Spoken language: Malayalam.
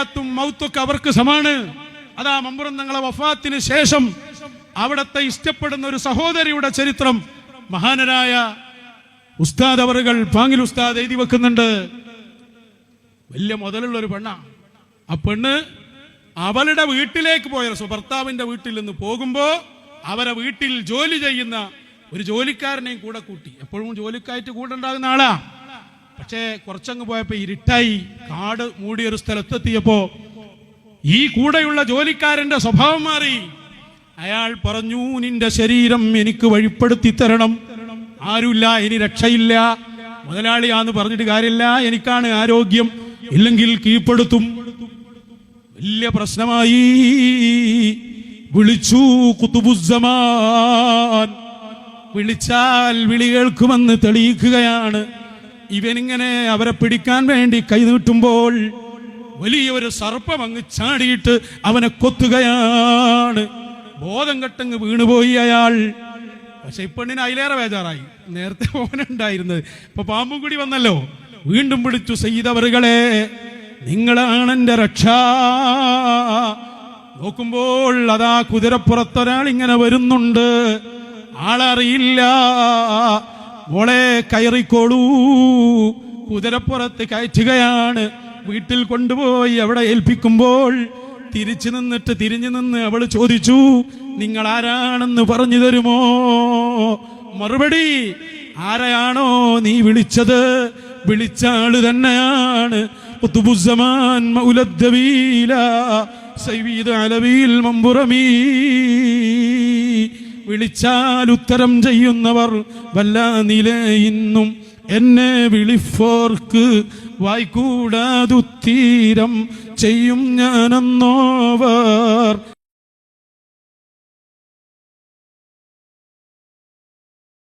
ഹയാത്തും മൗത്തൊക്കെ അവർക്ക് സമാണ്. അതാ മമ്പുറം തങ്ങളെ വഫാത്തിന് ശേഷം അവിടത്തെ ഇഷ്ടപ്പെടുന്ന ഒരു സഹോദരിയുടെ ചരിത്രം മഹാനരായ ഉസ്താദ് അവറുകൾ പാങ്ങിൽ ഉസ്താദ് എഴുതി വെക്കുന്നുണ്ട്. വലിയ മുതലുള്ള ഒരു പെണ്ണാ. ആ പെണ്ണ് അവളുടെ വീട്ടിലേക്ക് പോയ. ഭർത്താവിന്റെ വീട്ടിൽ നിന്ന് പോകുമ്പോ അവരെ വീട്ടിൽ ജോലി ചെയ്യുന്ന ഒരു ജോലിക്കാരനെയും കൂടെ കൂട്ടി. എപ്പോഴും ജോലിക്കായിട്ട് കൂടെ ഉണ്ടാകുന്ന ആളാ. പക്ഷേ കുറച്ചങ്ങ് പോയപ്പോ ഇരുട്ടായി. കാട് മൂടിയൊരു സ്ഥലത്തെത്തിയപ്പോ ഈ കൂടെയുള്ള ജോലിക്കാരന്റെ സ്വഭാവം മാറി. അയാൾ പറഞ്ഞു നിന്റെ ശരീരം എനിക്ക് വഴിപ്പെടുത്തി തരണം. ആരുമില്ല ഇനി രക്ഷയില്ല. മുതലാളിയാന്ന് പറഞ്ഞിട്ട് കാര്യമില്ല. എനിക്കാണ് ആരോഗ്യം. ഇല്ലെങ്കിൽ കീഴ്പ്പെടുത്തും. വലിയ പ്രശ്നമായി. വിളിച്ചു കുത്തുബുസമാൻ വിളിച്ചാൽ വിളി കേൾക്കുമെന്ന് തെളിയിക്കുകയാണ്. ഇവനിങ്ങനെ അവരെ പിടിക്കാൻ വേണ്ടി കൈനീട്ടുമ്പോൾ വലിയ ഒരു സർപ്പം അങ്ങ് ചാടിയിട്ട് അവനെ കൊത്തുകയാണ്. ബോധം കെട്ടങ്ങ് വീണുപോയി അയാൾ. പക്ഷെ ഇപ്പണ്ണിന് അതിലേറെ ബേജാറായി. നേരത്തെ ഓനുണ്ടായിരുന്നത് ഇപ്പൊ പാമ്പും കൂടി വന്നല്ലോ. വീണ്ടും വിളിച്ചു ചെയ്തവറുകളെ നിങ്ങളാണ് എന്റെ രക്ഷ. നോക്കുമ്പോൾ അതാ കുതിരപ്പുറത്തൊരാൾ ഇങ്ങനെ വരുന്നുണ്ട്. ആളറിയില്ല. മോളെ കയറിക്കോളൂ. കുതിരപ്പുറത്ത് കയറ്റുകയാണ്. വീട്ടിൽ കൊണ്ടുപോയി അവിടെ ഏൽപ്പിക്കുമ്പോൾ തിരിച്ചു നിന്നിട്ട് തിരിഞ്ഞു നിന്ന് അവൾ ചോദിച്ചു നിങ്ങൾ ആരാണെന്ന് പറഞ്ഞു തരുമോ? മറുപടി ആരെയാണോ നീ വിളിച്ചത്? വിളിച്ച ആൾ തന്നെയാണ് മൗലദ്ദവീല സയ്യിദ് അലവിയിൽ മമ്പുറമീ വിളിച്ചാൽ ഉത്തരം ചെയ്യുന്നവർ വല്ല നിലയിന്നും എന്നെ വിളിഫോർക്ക് വായിക്കൂടാതുത്തീരം ചെയ്യും ഞാനെന്നോവർ.